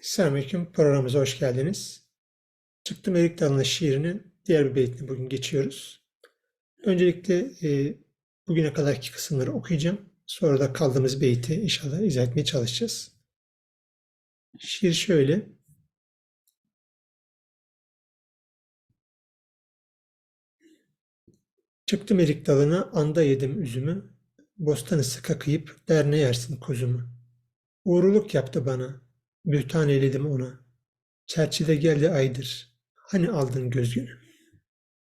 Selamünaleyküm. Programımıza hoş geldiniz. Çıktım Erik Dalı'nın şiirinin diğer bir beytini bugün geçiyoruz. Öncelikle e, bugüne kadarki kısımları okuyacağım. Sonra da kaldığımız beyti inşallah izah etmeye çalışacağız. Şiir şöyle. Çıktım erik dalına, anda yedim üzümü. Bostanı sıka kıyıp derne yersin kuzumu. Uğurluk yaptı bana, bühtan eyledim ona. Çerçide geldi aydır, hani aldın gözgünü.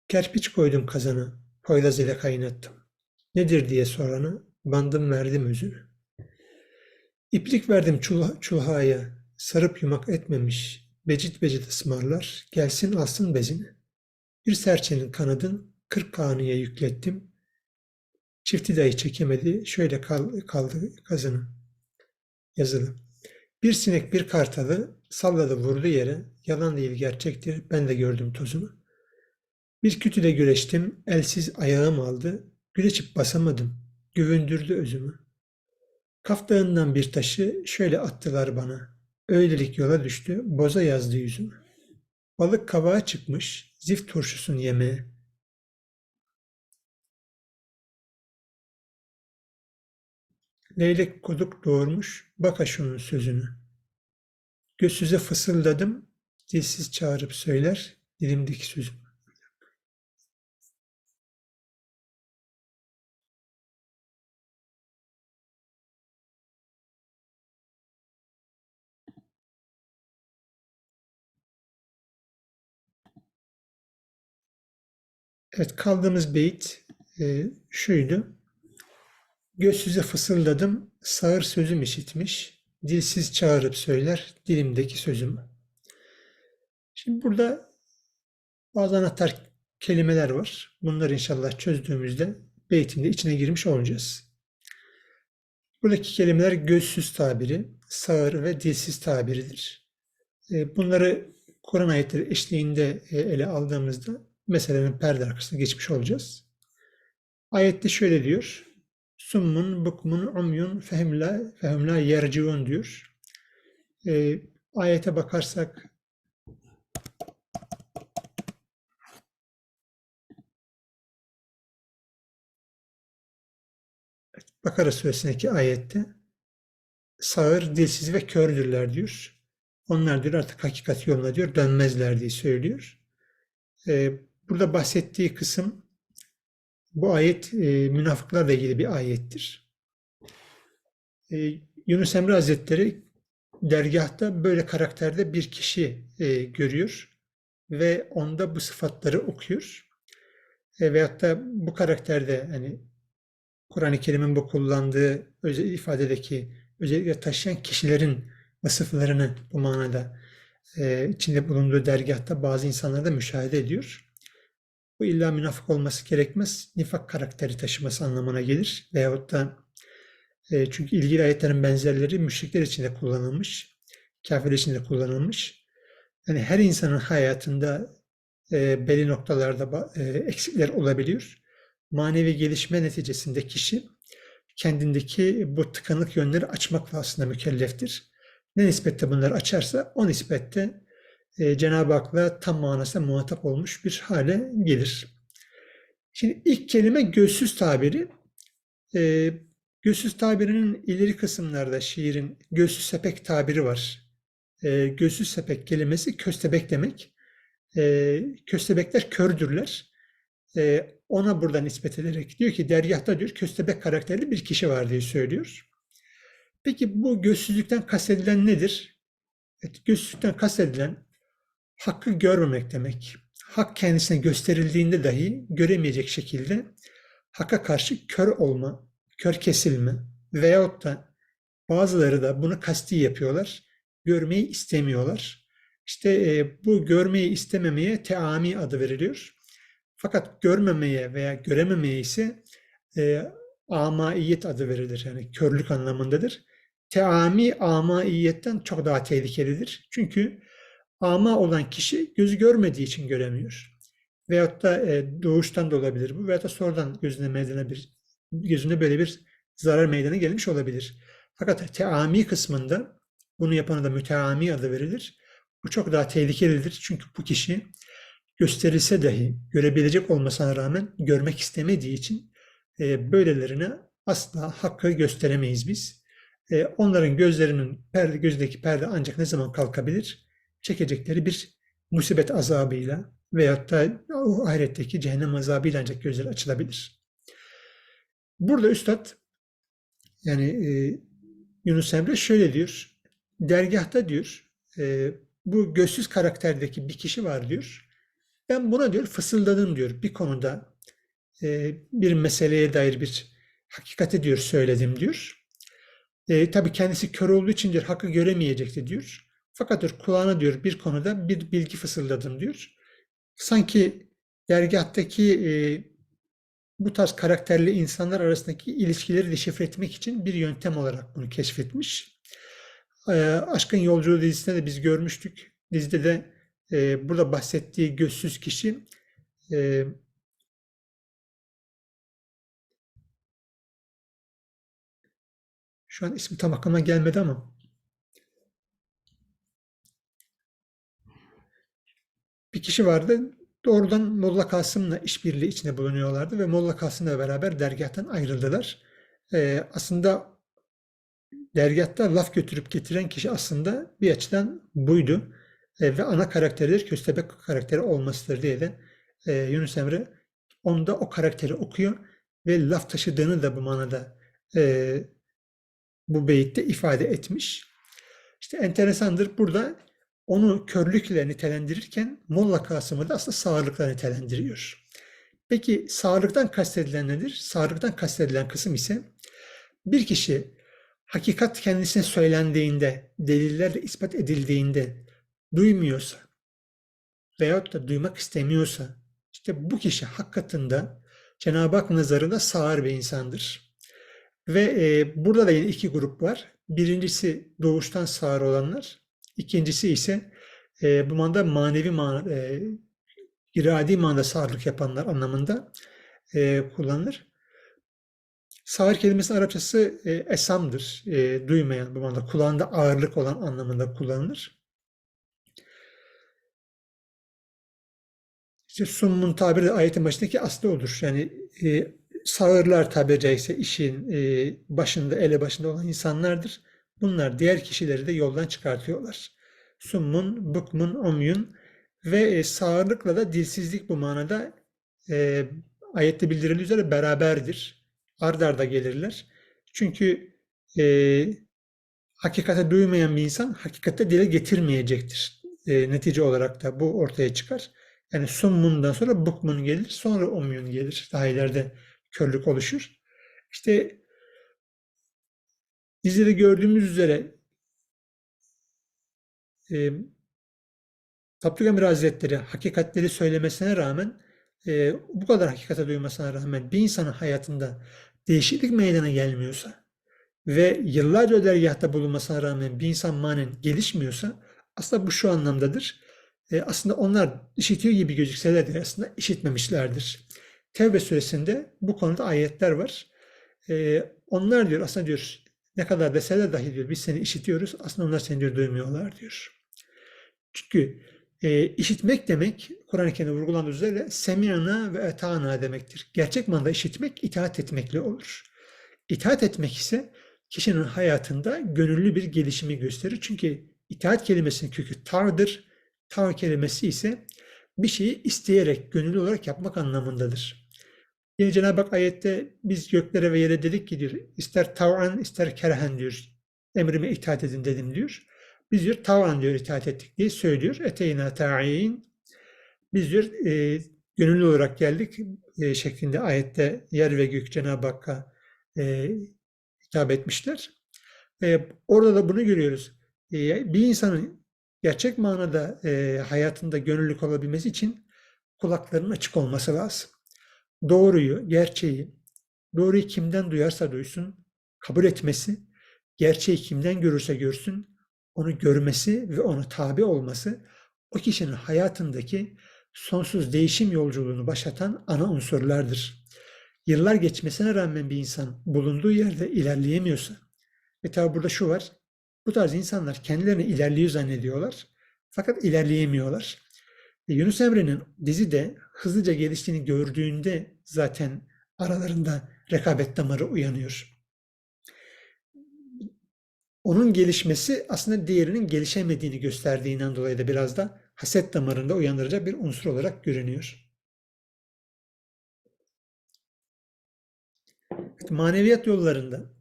Kerpiç koydum kazana, poyraz ile kaynattım. Nedir diye sorana, bandım verdim özünü. İplik verdim çul çulhaya, sarıp yumak etmemiş, becit becit ısmarlar, gelsin alsın bezini. Bir serçenin kanadın, kırk kanıya yüklettim. Çifti dahi çekemedi, şöyle kal, kaldı kazını. Yazılı. Bir sinek bir kartalı salladı vurdu yere, yalan değil gerçektir, ben de gördüm tozunu. Bir kütüde güreştim, elsiz ayağım aldı, güreçip basamadım, güvündürdü özümü. Kaf Dağı'ndan bir taşı şöyle attılar bana, öylelik yola düştü, boza yazdı yüzümü. Balık kavağa çıkmış, zift turşusun yemeğe. Leylek kuduk doğurmuş, baka şunun sözünü. Gözsüze fısıldadım, dilsiz çağırıp söyler, dilimdeki sözüm. Evet, kaldığımız beyit e, şuydu. Gözsüze fısıldadım, sağır sözüm işitmiş, dilsiz çağırıp söyler dilimdeki sözüm. Şimdi burada bazı anahtar kelimeler var. Bunları inşallah çözdüğümüzde beytin de içine girmiş olacağız. Buradaki kelimeler gözsüz tabiri, sağır ve dilsiz tabiridir. E, bunları Kur'an ayetleri eşliğinde e, ele aldığımızda meselenin perde arkasına geçmiş olacağız. Ayette şöyle diyor. Summun, bukmun, umyun, fehimla, fehimla yerciun diyor. E, ayete bakarsak Bakara suresindeki ayette sağır, dilsiz ve kördürler diyor. Onlar diyor artık hakikat yoluna diyor dönmezler diye söylüyor. Ee, burada bahsettiği kısım bu ayet e, münafıklarla ilgili bir ayettir. E, Yunus Emre Hazretleri dergahta böyle karakterde bir kişi e, görüyor ve onda bu sıfatları okuyor. E, veyahut da bu karakterde hani Kur'an-ı Kerim'in bu kullandığı özel ifadedeki özellikle taşıyan kişilerin vasıflarını bu manada e, içinde bulunduğu dergahta bazı insanlar da müşahede ediyor. Bu illa münafık olması gerekmez. Nifak karakteri taşıması anlamına gelir. Veyahut da e, çünkü ilgili ayetlerin benzerleri müşrikler için de kullanılmış. Kafirler için de kullanılmış. Yani her insanın hayatında e, belli noktalarda e, eksikler olabiliyor. Manevi gelişme neticesinde kişi kendindeki bu tıkanık yönleri açmakla aslında mükelleftir. Ne nispette bunları açarsa o nispette e, Cenab-ı Hak'la tam manasında muhatap olmuş bir hale gelir. Şimdi ilk kelime gözsüz tabiri. E, gözsüz tabirinin ileri kısımlarda şiirin gözsüz sepek tabiri var. E, gözsüz sepek kelimesi köstebek demek. E, köstebekler kördürler. E, ona burada nispet ederek diyor ki dergahta diyor köstebek karakterli bir kişi var diye söylüyor. Peki bu gözsüzlükten kastedilen nedir? Evet, gözsüzlükten kastedilen hakkı görmemek demek. Hak kendisine gösterildiğinde dahi göremeyecek şekilde hakka karşı kör olma, kör kesilme veyahut da bazıları da bunu kasti yapıyorlar. Görmeyi istemiyorlar. İşte e, bu görmeyi istememeye teami adı veriliyor. Fakat görmemeye veya görememeye ise e, amaiyet adı verilir. Yani körlük anlamındadır. Teami amaiyetten çok daha tehlikelidir. Çünkü ama olan kişi gözü görmediği için göremiyor. Veyahut da e, doğuştan da olabilir bu. Veyahut da sonradan gözüne meydana bir gözüne böyle bir zarar meydana gelmiş olabilir. Fakat teami kısmında Bunu yapana da müteami adı verilir. Bu çok daha tehlikelidir. Çünkü bu kişi gösterilse dahi görebilecek olmasına rağmen görmek istemediği için e, böylelerine asla hakkı gösteremeyiz biz. E, onların gözlerinin perde, gözdeki perde ancak ne zaman kalkabilir? Çekecekleri bir musibet azabıyla veyahut da o ahiretteki cehennem azabıyla ancak gözleri açılabilir. Burada Üstad yani e, Yunus Emre şöyle diyor. Dergahta diyor e, bu gözsüz karakterdeki bir kişi var diyor. Ben buna diyor fısıldadım diyor bir konuda e, bir meseleye dair bir hakikati diyor söyledim diyor. E, tabii kendisi kör olduğu için diyor hakkı göremeyecekti diyor. Fakat diyor kulağına diyor bir konuda bir bilgi fısıldadım diyor. Sanki dergahtaki e, bu tarz karakterli insanlar arasındaki ilişkileri deşifre etmek için bir yöntem olarak bunu keşfetmiş. E, Aşkın Yolculuğu dizisinde de biz görmüştük. Dizide de e, burada bahsettiği gözsüz kişi e, şu an ismi tam aklıma gelmedi ama bir kişi vardı. Doğrudan Molla Kasım'la işbirliği içinde bulunuyorlardı ve Molla Kasım'la beraber dergahtan ayrıldılar. Ee, aslında dergahta laf götürüp getiren kişi aslında bir açıdan buydu. Ee, ve ana karakteridir, köstebek karakteri olmasıdır diye de e, Yunus Emre onda o karakteri okuyor ve laf taşıdığını da bu manada e, bu beyitte ifade etmiş. İşte enteresandır burada onu körlükle nitelendirirken Molla Kasım'ı da aslında sağırlıkla nitelendiriyor. Peki sağırlıktan kastedilen nedir? Sağırlıktan kastedilen kısım ise bir kişi hakikat kendisine söylendiğinde, delillerle ispat edildiğinde duymuyorsa veyahut da duymak istemiyorsa işte bu kişi hakikatında Cenab-ı Hak nazarında sağır bir insandır. Ve e, burada da yine iki grup var. Birincisi doğuştan sağır olanlar, İkincisi ise e, bu manada manevi man e, iradi manada sağırlık yapanlar anlamında e, kullanılır. Sağır kelimesi Arapçası e, esamdır. E, duymayan bu manada kulağında ağırlık olan anlamında kullanılır. İşte summun tabiri de ayetin başındaki aslı olur. Yani e, sağırlar tabiri caizse işin e, başında, ele başında olan insanlardır. Bunlar diğer kişileri de yoldan çıkartıyorlar. Summun, bukmun, omyun ve e, sağırlıkla da dilsizlik bu manada e, ayette bildirildiği üzere beraberdir. Ard arda gelirler. Çünkü e, hakikate duymayan bir insan hakikate dile getirmeyecektir. E, netice olarak da bu ortaya çıkar. Yani summundan sonra bukmun gelir, sonra omyun gelir. Daha ileride körlük oluşur. İşte Dizide gördüğümüz üzere e, Abdülhamir Hazretleri hakikatleri söylemesine rağmen e, bu kadar hakikate duymasına rağmen bir insanın hayatında değişiklik meydana gelmiyorsa ve yıllarca dergahta bulunmasına rağmen bir insan manen gelişmiyorsa aslında bu şu anlamdadır. E, aslında onlar işitiyor gibi gözükseler de aslında işitmemişlerdir. Tevbe suresinde bu konuda ayetler var. E, onlar diyor aslında diyor ne kadar deseler dahi diyor biz seni işitiyoruz aslında onlar seni diyor duymuyorlar diyor. Çünkü e, işitmek demek Kur'an-ı Kerim'de vurgulandığı üzere semi'na ve etana demektir. Gerçek manada işitmek itaat etmekle olur. İtaat etmek ise kişinin hayatında gönüllü bir gelişimi gösterir. Çünkü itaat kelimesinin kökü tavdır. Tav kelimesi ise bir şeyi isteyerek, gönüllü olarak yapmak anlamındadır. Yine Cenab-ı Hak ayette biz göklere ve yere dedik ki diyor, ister tav'an ister kerhen diyor. Emrime itaat edin dedim diyor. Biz diyor tav'an diyor itaat ettik diye söylüyor. Eteyna ta'in. Biz diyor e, gönüllü olarak geldik e, şeklinde ayette yer ve gök Cenab-ı Hakk'a e, hitap etmişler. E, orada da bunu görüyoruz. E, bir insanın gerçek manada e, hayatında gönüllülük olabilmesi için kulaklarının açık olması lazım doğruyu, gerçeği, doğruyu kimden duyarsa duysun, kabul etmesi, gerçeği kimden görürse görsün, onu görmesi ve ona tabi olması, o kişinin hayatındaki sonsuz değişim yolculuğunu başlatan ana unsurlardır. Yıllar geçmesine rağmen bir insan bulunduğu yerde ilerleyemiyorsa, ve tabi burada şu var, Bu tarz insanlar kendilerini ilerliyor zannediyorlar. Fakat ilerleyemiyorlar. E, Yunus Emre'nin dizide hızlıca geliştiğini gördüğünde zaten aralarında rekabet damarı uyanıyor. Onun gelişmesi aslında diğerinin gelişemediğini gösterdiğinden dolayı da biraz da haset damarında uyandıracak bir unsur olarak görünüyor. Maneviyat yollarında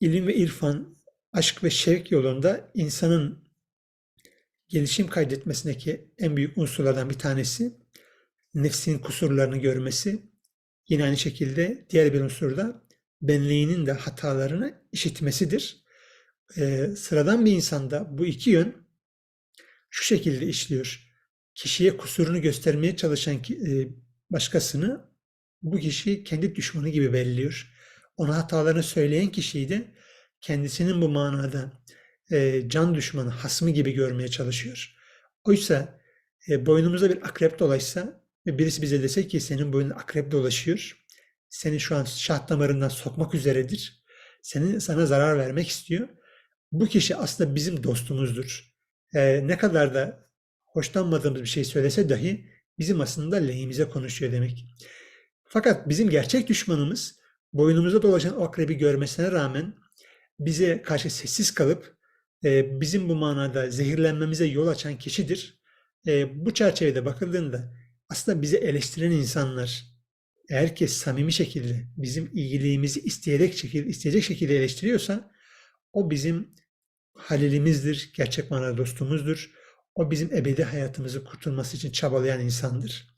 ilim ve irfan, aşk ve şevk yolunda insanın gelişim kaydetmesindeki en büyük unsurlardan bir tanesi nefsinin kusurlarını görmesi. Yine aynı şekilde diğer bir unsur da benliğinin de hatalarını işitmesidir. Ee, sıradan bir insanda bu iki yön şu şekilde işliyor. Kişiye kusurunu göstermeye çalışan e, başkasını bu kişi kendi düşmanı gibi belliyor. Ona hatalarını söyleyen kişiyi de kendisinin bu manada e, can düşmanı, hasmı gibi görmeye çalışıyor. Oysa e, boynumuzda bir akrep dolaşsa ve birisi bize dese ki senin boynunda akrep dolaşıyor, seni şu an şah damarından sokmak üzeredir, senin sana zarar vermek istiyor. Bu kişi aslında bizim dostumuzdur. E, ne kadar da hoşlanmadığımız bir şey söylese dahi bizim aslında lehimize konuşuyor demek. Fakat bizim gerçek düşmanımız boynumuzda dolaşan akrebi görmesine rağmen bize karşı sessiz kalıp e, bizim bu manada zehirlenmemize yol açan kişidir. E, bu çerçevede bakıldığında aslında bizi eleştiren insanlar eğer ki samimi şekilde bizim iyiliğimizi isteyerek şekilde, isteyecek şekilde eleştiriyorsa o bizim halilimizdir, gerçek manada dostumuzdur. O bizim ebedi hayatımızı kurtulması için çabalayan insandır.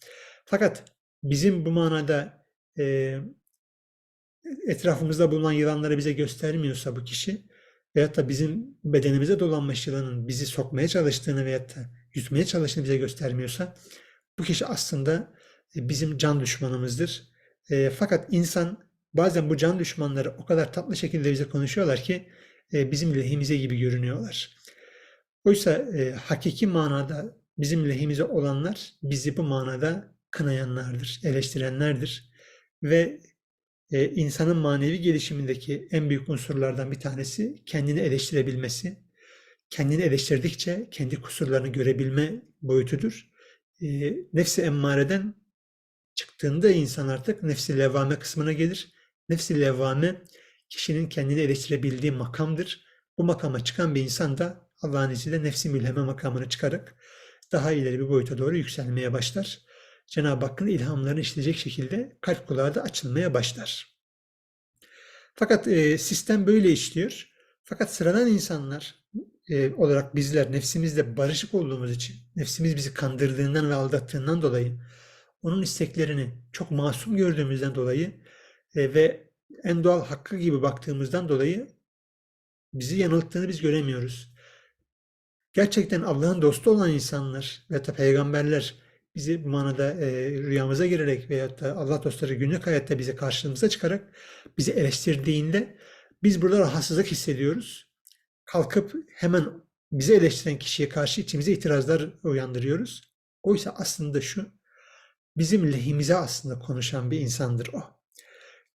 Fakat bizim bu manada e, etrafımızda bulunan yılanları bize göstermiyorsa bu kişi veyahut da bizim bedenimize dolanmış yılanın bizi sokmaya çalıştığını veyahut da yutmaya çalıştığını bize göstermiyorsa bu kişi aslında e, bizim can düşmanımızdır. E, fakat insan bazen bu can düşmanları o kadar tatlı şekilde bize konuşuyorlar ki e, bizim lehimize gibi görünüyorlar. Oysa e, hakiki manada bizim lehimize olanlar bizi bu manada kınayanlardır, eleştirenlerdir. Ve e, insanın manevi gelişimindeki en büyük unsurlardan bir tanesi kendini eleştirebilmesi. Kendini eleştirdikçe kendi kusurlarını görebilme boyutudur. E, nefsi emmareden çıktığında insan artık nefsi levvame kısmına gelir. Nefsi levvame kişinin kendini eleştirebildiği makamdır. Bu makama çıkan bir insan da Allah'ın izniyle nefsi mülheme makamını çıkarak daha ileri bir boyuta doğru yükselmeye başlar. Cenab-ı Hakk'ın ilhamlarını işleyecek şekilde kalp kulağı da açılmaya başlar. Fakat e, sistem böyle işliyor. Fakat sıradan insanlar e, olarak bizler nefsimizle barışık olduğumuz için, nefsimiz bizi kandırdığından ve aldattığından dolayı, onun isteklerini çok masum gördüğümüzden dolayı e, ve en doğal hakkı gibi baktığımızdan dolayı bizi yanılttığını biz göremiyoruz. Gerçekten Allah'ın dostu olan insanlar ve da peygamberler bizi bu manada e, rüyamıza girerek veyahut da Allah dostları günlük hayatta bize karşımıza çıkarak bizi eleştirdiğinde biz burada rahatsızlık hissediyoruz. Kalkıp hemen bizi eleştiren kişiye karşı içimize itirazlar uyandırıyoruz. Oysa aslında şu, bizim lehimize aslında konuşan bir insandır o.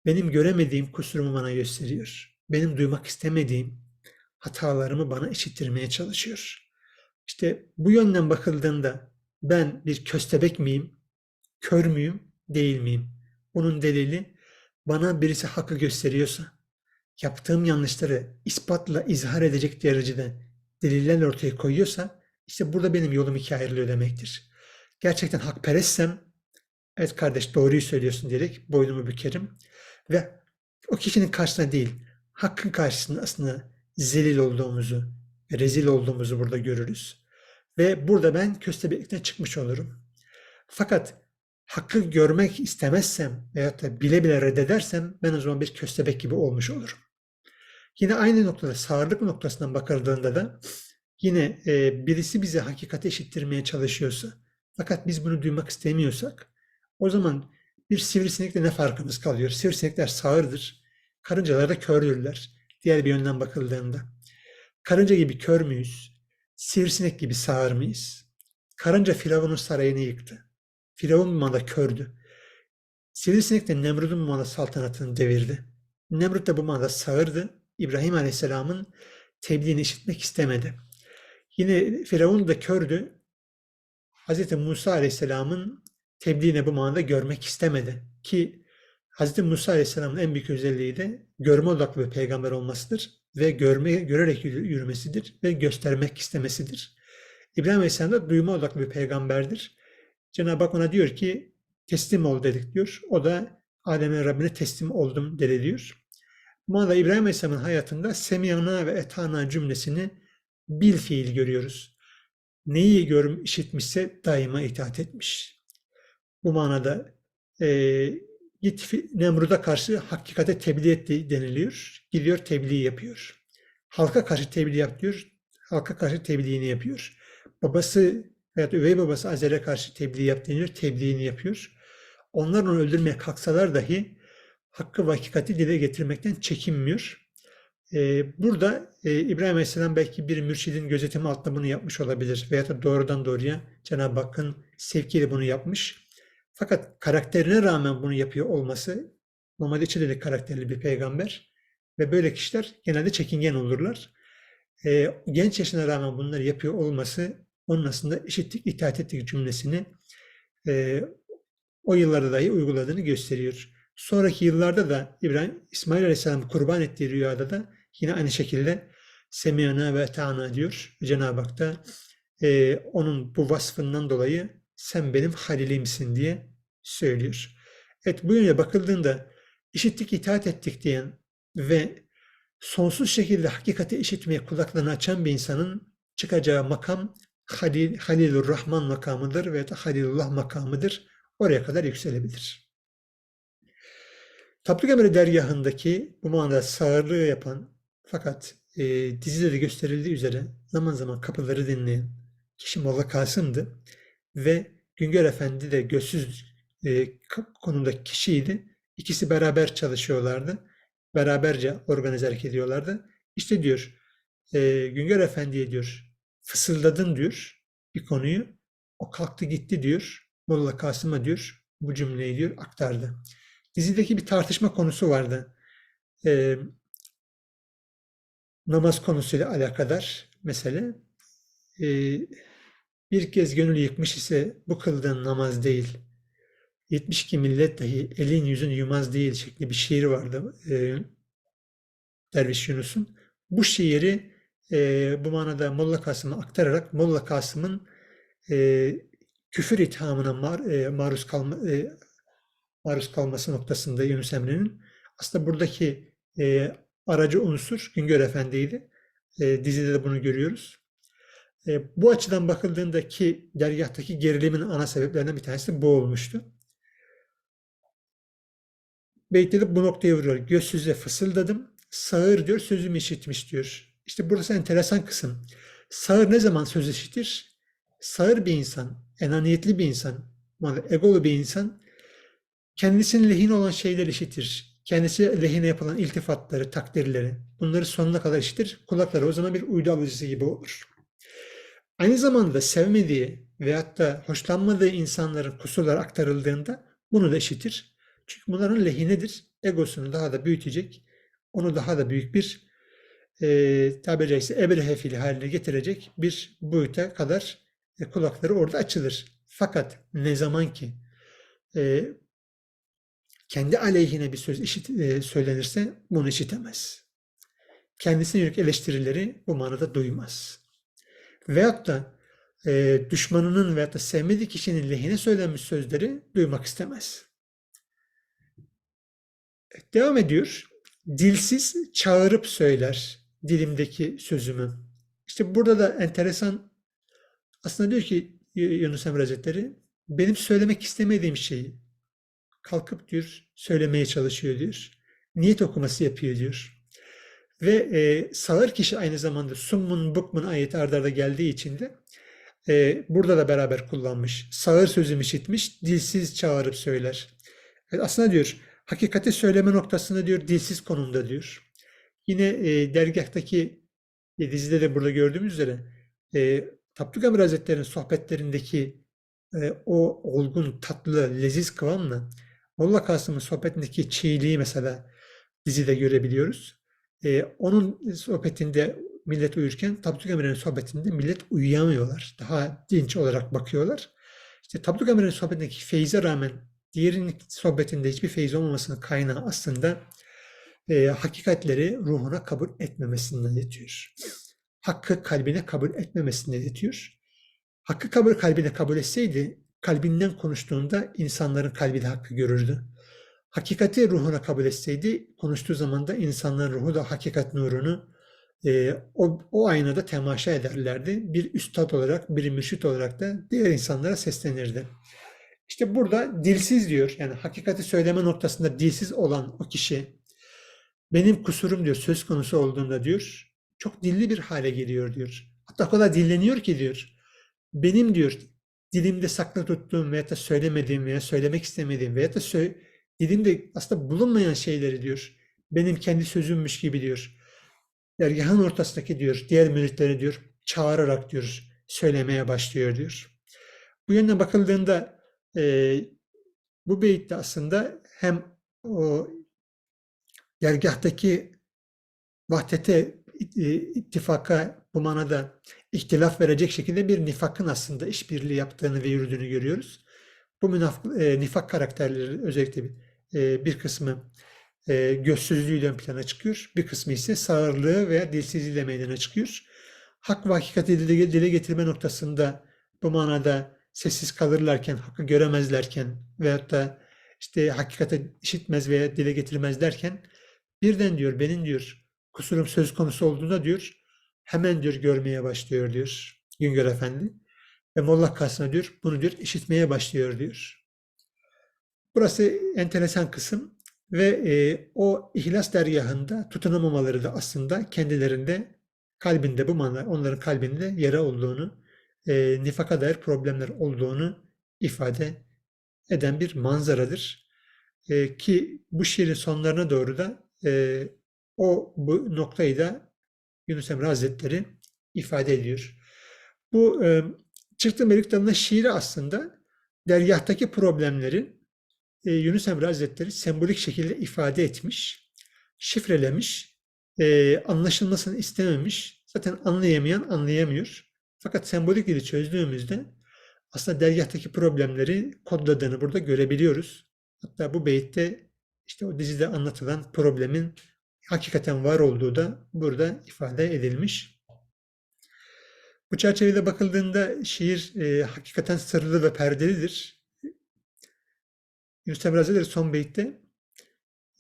Benim göremediğim kusurumu bana gösteriyor. Benim duymak istemediğim hatalarımı bana eşittirmeye çalışıyor. İşte bu yönden bakıldığında ben bir köstebek miyim, kör müyüm, değil miyim? Bunun delili bana birisi hakkı gösteriyorsa, yaptığım yanlışları ispatla izhar edecek derecede deliller ortaya koyuyorsa, işte burada benim yolum ikiye ayrılıyor demektir. Gerçekten hakperestsem, evet kardeş doğruyu söylüyorsun diyerek boynumu bükerim ve o kişinin karşısına değil, hakkın karşısında aslında zelil olduğumuzu, rezil olduğumuzu burada görürüz. Ve burada ben köstebeklikten çıkmış olurum. Fakat hakkı görmek istemezsem veyahut da bile bile reddedersem ben o zaman bir köstebek gibi olmuş olurum. Yine aynı noktada sağırlık noktasından bakıldığında da yine e, birisi bize hakikati eşittirmeye çalışıyorsa fakat biz bunu duymak istemiyorsak o zaman bir sivrisinekle ne farkımız kalıyor? Sivrisinekler sağırdır. Karıncalar da kördürler. Diğer bir yönden bakıldığında. Karınca gibi kör müyüz? Sivrisinek gibi sağır mıyız? Karınca Firavun'un sarayını yıktı. Firavun mala kördü. Sivrisinek de Nemrut'un mala saltanatını devirdi. Nemrut da bu mala sağırdı. İbrahim Aleyhisselam'ın tebliğini işitmek istemedi. Yine Firavun da kördü. Hz. Musa Aleyhisselam'ın tebliğini bu manada görmek istemedi. Ki Hz. Musa Aleyhisselam'ın en büyük özelliği de görme odaklı bir peygamber olmasıdır ve görme, görerek yürümesidir ve göstermek istemesidir. İbrahim Aleyhisselam da duyma odaklı bir peygamberdir. Cenab-ı Hak ona diyor ki teslim ol dedik diyor. O da Adem'in Rabbine teslim oldum dedi diyor. Bu manada İbrahim Aleyhisselam'ın hayatında semiyana ve etana cümlesini bil fiil görüyoruz. Neyi görüm işitmişse daima itaat etmiş. Bu manada e, git Nemrud'a karşı hakikate tebliğ etti deniliyor. Gidiyor tebliğ yapıyor. Halka karşı tebliğ yap diyor. Halka karşı tebliğini yapıyor. Babası veya üvey babası Azer'e karşı tebliğ yap deniyor. Tebliğini yapıyor. Onlar onu öldürmeye kalksalar dahi hakkı ve hakikati dile getirmekten çekinmiyor. Ee, burada e, İbrahim Aleyhisselam belki bir mürşidin gözetimi altında bunu yapmış olabilir. Veya da doğrudan doğruya Cenab-ı Hakk'ın sevkiyle bunu yapmış. Fakat karakterine rağmen bunu yapıyor olması normalde içinde de karakterli bir peygamber ve böyle kişiler genelde çekingen olurlar. Ee, genç yaşına rağmen bunları yapıyor olması onun aslında işittik, itaat ettik cümlesini e, o yıllarda dahi uyguladığını gösteriyor. Sonraki yıllarda da İbrahim İsmail Aleyhisselam kurban ettiği rüyada da yine aynı şekilde semiyana ve ta'na diyor. Cenab-ı Hak da e, onun bu vasfından dolayı sen benim halilimsin diye söylüyor. Evet bu yöne bakıldığında işittik, itaat ettik diyen ve sonsuz şekilde hakikati işitmeye kulaklarını açan bir insanın çıkacağı makam Halil, Halilur Rahman makamıdır veya da Halilullah makamıdır. Oraya kadar yükselebilir. Tapduk Emre dergahındaki bu manada sağırlığı yapan fakat e, dizide de gösterildiği üzere zaman zaman kapıları dinleyen kişi Molla Kasım'dı ve Güngör Efendi de gözsüz e, konumdaki kişiydi. İkisi beraber çalışıyorlardı. Beraberce organize hareket ediyorlardı. İşte diyor e, Güngör Efendi'ye diyor fısıldadın diyor bir konuyu. O kalktı gitti diyor. Molla Kasım'a diyor bu cümleyi diyor aktardı. Dizideki bir tartışma konusu vardı. Ee, namaz konusuyla alakadar mesele. Ee, bir kez gönül yıkmış ise bu kıldığın namaz değil. 72 millet dahi elin yüzün yumaz değil şekli bir şiir vardı e, Derviş Yunus'un. Bu şiiri e, bu manada Molla Kasım'a aktararak Molla Kasım'ın e, küfür ithamına mar, e, maruz kalma e, maruz kalması noktasında Yunus Emre'nin aslında buradaki e, aracı unsur Güngör Efendi'ydi. E, dizide de bunu görüyoruz. E, bu açıdan bakıldığında ki dergahtaki gerilimin ana sebeplerinden bir tanesi bu olmuştu. Beyt'te de bu noktaya vuruyor. Gözsüze fısıldadım, sağır diyor, sözümü işitmiş diyor. İşte burası enteresan kısım. Sağır ne zaman söz işitir? Sağır bir insan, enaniyetli bir insan, egolu bir insan kendisinin lehine olan şeyler işitir. Kendisi lehine yapılan iltifatları, takdirleri bunları sonuna kadar işitir. Kulakları o zaman bir uydu alıcısı gibi olur. Aynı zamanda sevmediği veyahut da hoşlanmadığı insanların kusurları aktarıldığında bunu da işitir. Çünkü bunların lehinedir. Egosunu daha da büyütecek, onu daha da büyük bir e, tabiri caizse ebrehefili haline getirecek bir boyuta kadar e, kulakları orada açılır. Fakat ne zaman ki e, kendi aleyhine bir söz işit, e, söylenirse bunu işitemez. Kendisine yönelik eleştirileri bu manada duymaz. Veyahut da e, düşmanının veyahut da sevmediği kişinin lehine söylenmiş sözleri duymak istemez. Devam ediyor. Dilsiz çağırıp söyler dilimdeki sözümü. İşte burada da enteresan aslında diyor ki Yunus Emre Hazretleri benim söylemek istemediğim şeyi kalkıp diyor söylemeye çalışıyor diyor. Niyet okuması yapıyor diyor. Ve e, sağır kişi aynı zamanda summun bukmun ayeti ardarda geldiği için de e, burada da beraber kullanmış. Sağır sözüm işitmiş, dilsiz çağırıp söyler. Evet, aslında diyor hakikati söyleme noktasında diyor dilsiz konumda diyor. Yine e, dergahtaki e, dizide de burada gördüğümüz üzere e, Tapduk Emir Hazretleri'nin sohbetlerindeki e, o olgun, tatlı, leziz kıvamla Molla Kasım'ın sohbetindeki çiğliği mesela dizide görebiliyoruz. E, onun sohbetinde millet uyurken Tabduk Emre'nin sohbetinde millet uyuyamıyorlar. Daha dinç olarak bakıyorlar. İşte Tabduk Emre'nin sohbetindeki feyze rağmen diğerinin sohbetinde hiçbir feyiz olmamasının kaynağı aslında e, hakikatleri ruhuna kabul etmemesinden yetiyor. Hakkı kalbine kabul etmemesinden yetiyor. Hakkı kabul kalbine kabul etseydi kalbinden konuştuğunda insanların kalbi de hakkı görürdü. Hakikati ruhuna kabul etseydi konuştuğu zaman da insanların ruhu da hakikat nurunu e, o, o aynada temaşa ederlerdi. Bir üstad olarak, bir mürşit olarak da diğer insanlara seslenirdi. İşte burada dilsiz diyor. Yani hakikati söyleme noktasında dilsiz olan o kişi benim kusurum diyor söz konusu olduğunda diyor çok dilli bir hale geliyor diyor. Hatta o kadar dilleniyor ki diyor benim diyor dilimde saklı tuttuğum veya da söylemediğim veya söylemek istemediğim veya da sö- dilimde aslında bulunmayan şeyleri diyor benim kendi sözümmüş gibi diyor. Dergahın ortasındaki diyor diğer müritleri diyor çağırarak diyor söylemeye başlıyor diyor. Bu yönden bakıldığında e, bu beyitte aslında hem o dergahtaki vahdete, ittifaka bu manada ihtilaf verecek şekilde bir nifakın aslında işbirliği yaptığını ve yürüdüğünü görüyoruz. Bu münaf- e, nifak karakterleri özellikle bir, e, bir kısmı e, gözsüzlüğüyle plana çıkıyor. Bir kısmı ise sağırlığı veya dilsizliğiyle meydana çıkıyor. Hak ve hakikati dile, getirme noktasında bu manada sessiz kalırlarken, hakkı göremezlerken veyahut da işte hakikati işitmez veya dile getirmez derken birden diyor benim diyor kusurum söz konusu olduğunda diyor hemen diyor görmeye başlıyor diyor Güngör Efendi. Ve Molla Kasım'a diyor bunu diyor işitmeye başlıyor diyor. Burası enteresan kısım ve e, o ihlas dergahında tutunamamaları da aslında kendilerinde kalbinde bu manlar onların kalbinde yara olduğunu, e, nifaka dair problemler olduğunu ifade eden bir manzaradır. E, ki bu şiirin sonlarına doğru da e, o bu noktayı da Yunus Emre Hazretleri ifade ediyor. Bu e, Çırtı Meliktan'ın şiiri aslında dergahtaki problemlerin e, Yunus Emre Hazretleri sembolik şekilde ifade etmiş, şifrelemiş, e, anlaşılmasını istememiş. Zaten anlayamayan anlayamıyor. Fakat sembolik dili çözdüğümüzde aslında dergahtaki problemleri kodladığını burada görebiliyoruz. Hatta bu beyitte işte o dizide anlatılan problemin hakikaten var olduğu da burada ifade edilmiş. Bu çerçevede bakıldığında şiir e, hakikaten sırlı ve perdelidir. Yunus Emre Hazretleri son beytte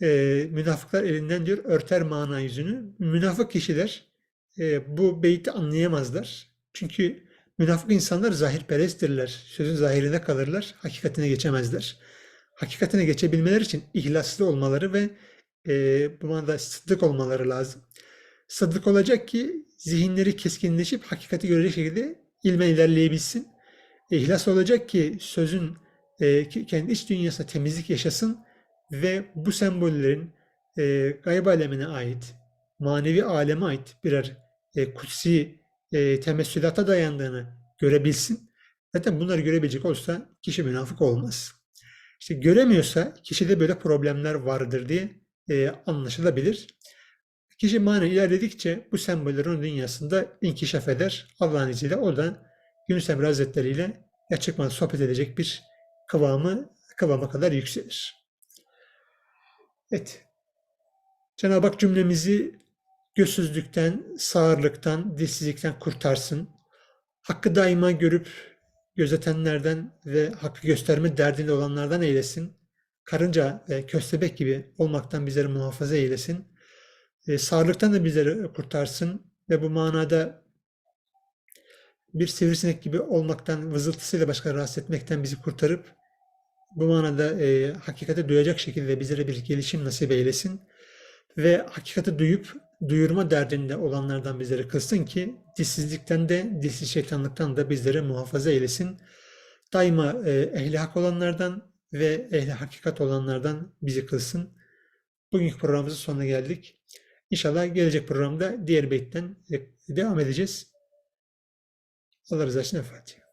e, münafıklar elinden diyor örter mana yüzünü. Münafık kişiler e, bu beyti anlayamazlar. Çünkü münafık insanlar zahirperesttirler. Sözün zahirine kalırlar, hakikatine geçemezler. Hakikatine geçebilmeleri için ihlaslı olmaları ve e, bu manada sıddık olmaları lazım. Sıddık olacak ki zihinleri keskinleşip hakikati görecek şekilde ilme ilerleyebilsin. İhlas olacak ki sözün e, kendi iç dünyasına temizlik yaşasın ve bu sembollerin e, gayb alemine ait, manevi aleme ait birer e, kutsi e, temessülata dayandığını görebilsin. Zaten bunları görebilecek olsa kişi münafık olmaz. İşte göremiyorsa kişide böyle problemler vardır diye e, anlaşılabilir. Kişi manen ilerledikçe bu semboller onun dünyasında inkişaf eder. Allah'ın izniyle oradan Yunus Emre Hazretleri ile gerçekten sohbet edecek bir kıvamı kıvama kadar yükselir. Evet. Cenab-ı Hak cümlemizi gözsüzlükten, sağırlıktan, dilsizlikten kurtarsın. Hakkı daima görüp gözetenlerden ve hakkı gösterme derdinde olanlardan eylesin. Karınca ve köstebek gibi olmaktan bizleri muhafaza eylesin. E, sağırlıktan da bizleri kurtarsın ve bu manada bir sivrisinek gibi olmaktan, vızıltısıyla başka rahatsız etmekten bizi kurtarıp bu manada e, hakikate duyacak şekilde bizlere bir gelişim nasip eylesin ve hakikati duyup duyurma derdinde olanlardan bizleri kılsın ki dilsizlikten de dilsiz şeytanlıktan da bizleri muhafaza eylesin. Daima e, ehli hak olanlardan ve ehli hakikat olanlardan bizi kılsın. Bugünkü programımızın sonuna geldik. İnşallah gelecek programda diğer beytten devam edeceğiz. Allah rızası için Fatiha.